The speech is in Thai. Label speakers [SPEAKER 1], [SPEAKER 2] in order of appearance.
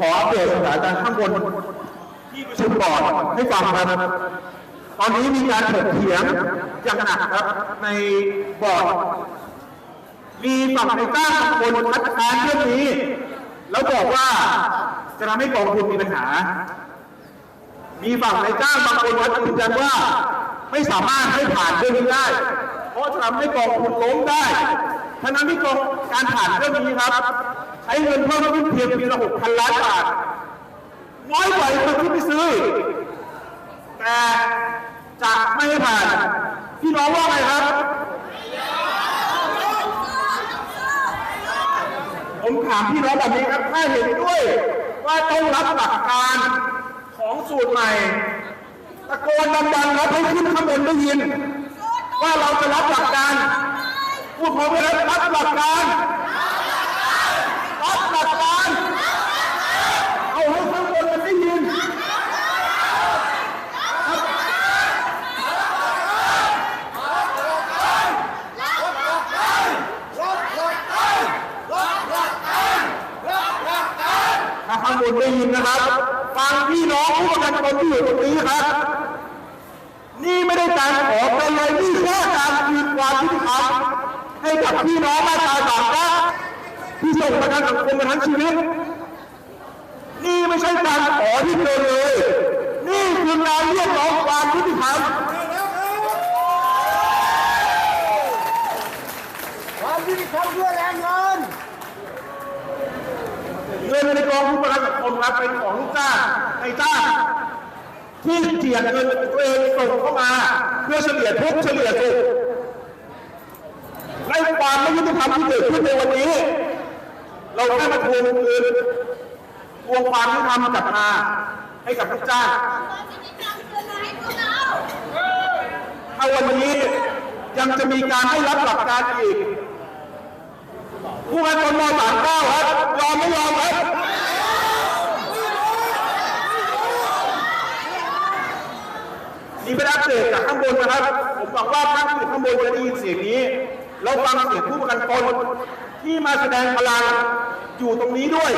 [SPEAKER 1] ขออัปเดตสถานการณ์ข้างบนที่ประชุมบอร์ดให้ฟังครับตอนนี้มีการถกเถียงอย่างหนักครับในบอร์ดมีฝั่งในจ้างบางคนคัดค้านเรื่องนี้ แล้วบอกว่าจะทำให้กองทุนมีปัญหา มีฝั่งในจ้างบางคนวัดยืนยันว่า ไม่สามารถให้ผ่านเรื่องนี้ได้ เพราะทำให้กองทุนล้มได้ฉะนั้นที่กองการผ่านเรื่องนี้ครับใช้เงินเพิ่มขึ้นเพียงปีละหกพันล้านบาทน้อยกว่าคนที่ไปซื้อ แต่จะไม่ผ่านพี่น้องว่าไงครับผมถามพี่น้องแบบนี้ครับถ้าเห็นด้วยว่าต้องรับหลักการของสูตรใหม่ ตะโกนดังๆครับให้ขึ้นข้างบนได้ยิน พูดพร้อมกันครับรับหลักการรับหลักการ เอาให้ข้างบนมันได้ยินถ้าข้างบนได้ยินนะครับ ฟังพี่น้องผู้ประกันตนที่อยู่ตรงนี้ครับ นี่ไม่ได้การขอกันเลยนี่แค่การคืนความยุติธรรม ให้กับพี่น้องมาตราสามนะที่ส่งประกันสังคมมาทั้งชีวิต นี่ไม่ใช่การขอที่เกินเลย นี่คือการเรียกร้องความยุติธรรม
[SPEAKER 2] ความยุติธรรมเพื่อแรงเงิน
[SPEAKER 1] เงินในกองทุนประกันสังคมครับเป็นของลูกจ้างในจ้างที่เจียดเงินตัวเองส่งเข้ามา เพื่อเฉลี่ยทุกข์เฉลี่ยสุข ในความไม่ยุติธรรมที่เกิดขึ้นในวันนี้ เราได้มาทวงคืนทวงความยุติธรรมกลับมาให้กับลูกจ้างถ้าวันนี้ยังจะมีการไม่รับหลักการอีก ผู้การตนมสามเก้าครับยอมไม่ยอมครับนี่เป็นอัปเดตจากข้างบนนะครับ ผมหวังว่าท่านที่อยู่ข้างบนจะได้ยินเสียงนี้ แล้วฟังเสียงผู้ประกันตนที่มาแสดงพลังอยู่ตรงนี้ด้วย